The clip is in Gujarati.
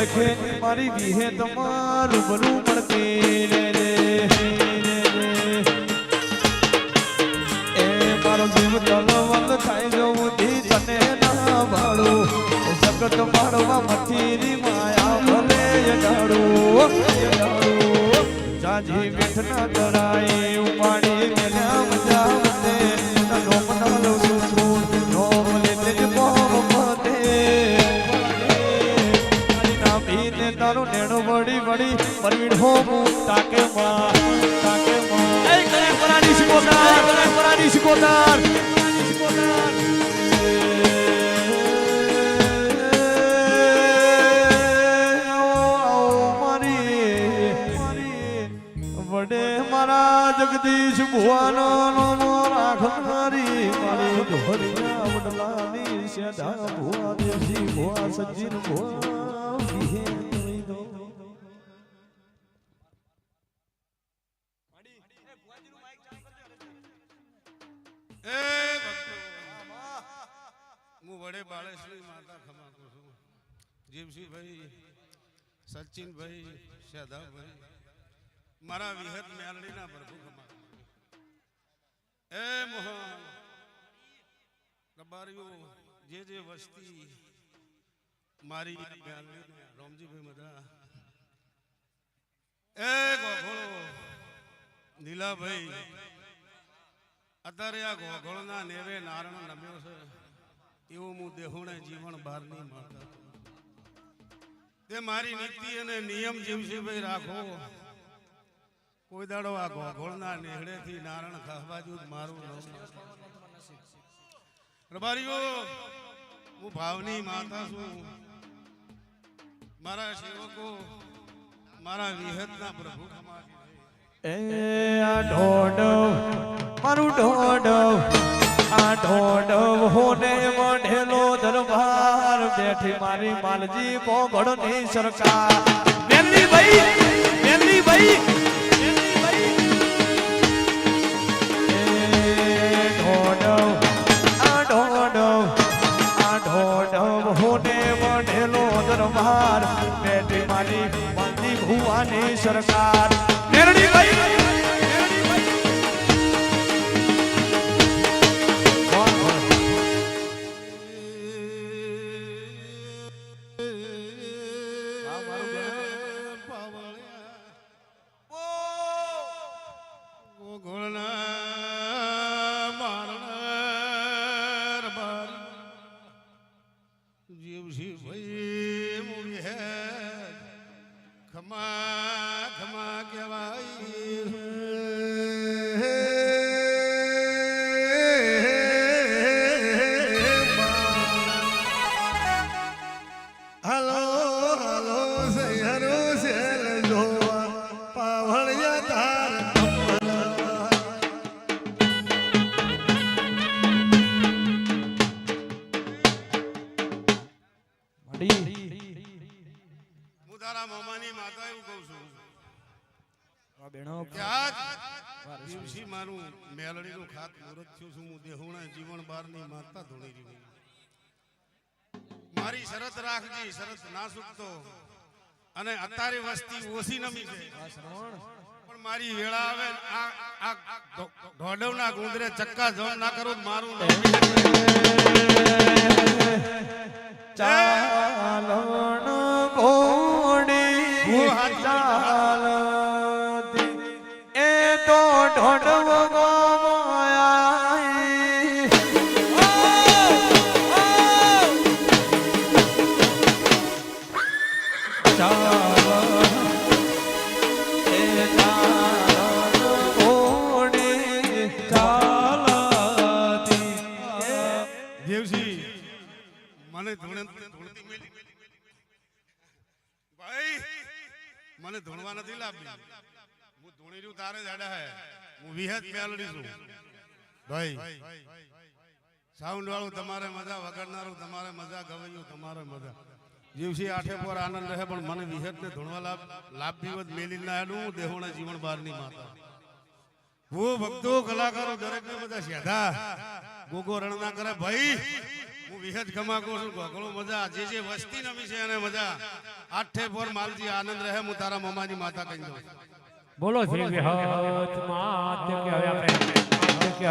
મારી વિહે તમારું બનું પડતી રે રે એ મારો જીવ માયા ભલે યડાડું યડાડું જાજી વળી પરવીડ હો તાકે મા તાકે મા એ કરે પરાની શિકોતાર કરે પરાની શિકોતાર જગદીશ ભુવાનો નો રાખનારી મારી ધોરિયા વડલાની સેધા ભુવા દેવજી ભુવા સજ્જન ભુવા. વિહે હું વડે બાળેશ્વરી માતા ખમાતો છું. જીવસિંહભાઈ સચિનભાઈ શાદાભાઈ મારા વિહત મેલડીના પ્રભુ ખમા એ મોહન રબારીઓ જે જે વસ્તી મારી મેલડીને રોમજીભાઈ મદરા એ ગોઘોળો નીલાભાઈ અત્યારે આ ગોઘોળના નેવે નારણ રમ્યો છે. એવું હું દેહોણે જીવન બહારની માતા તે મારી નીતિ અને નિયમ જીવશે ભાઈ, રાખો. કોઈ દાડો આ ગોગોળના નેહડેથી નારણ ખાવાજુ મારું નામ રબારીઓ હું ભાવની માતા છું. મારા સેવકો, મારા વિહતના પ્રભુ એ આ ઢોડો મારું ઢોઢવ. બેઠી મારી માલજી પોગળની સરકાર. મેલી ભાઈ મેલી ભાઈ દરબાર. બેઠી મારી સરકાર. મેરડી ભાઈ જીવસી ભાઈ મૂવી હું તારા મામાની માતા એવું કહું છું. દિવસી મારું મેલડીનું ખાત મુહૂર્ત થયું છું. હું દેહુણા જીવન બારની માતા ધોણી રહ્યું મારી શરત રાખજી શરત ના ચૂકતો અને અત્યારે વસ્તી ઓછી નમી છે. પણ મારી વેળા આવે આ ઢોડવના ગુંદરે ચક્કા જમ ના કરો મારું નામ. મને ધોણે ધોણતી મેલી ભાઈ, મને ધોણવા નથી લાવી હું ધોણી રહ્યું તારે જાડા હે. હું વિહત મેલડી છું. ભાઈ સાઉન્ડ વાળું તમારે મજા, વગાડનારું તમારે મજા, ગવાયું તમારે મજા. જીવસી આઠે પર આનંદ રહે, પણ મને વિહત ને ધોણવા લાભ લાભ પીવત મેલી ના હેડું દેહોણા જીવન બારની માતા. હું ભક્તો, કલાકારો દરેક ને બધા શેધા ગોગો રણ ના કરે, ભાઈ હું વિહત ખમાકો છું. ગોગળો મજા. જે જે વસ્તી નમી છે એને મજા. આઠે પર માલજી આનંદ રહે, હું તારા મમાની માતા કહી દઉં. બોલો શ્રી વિહત માત કે આપણે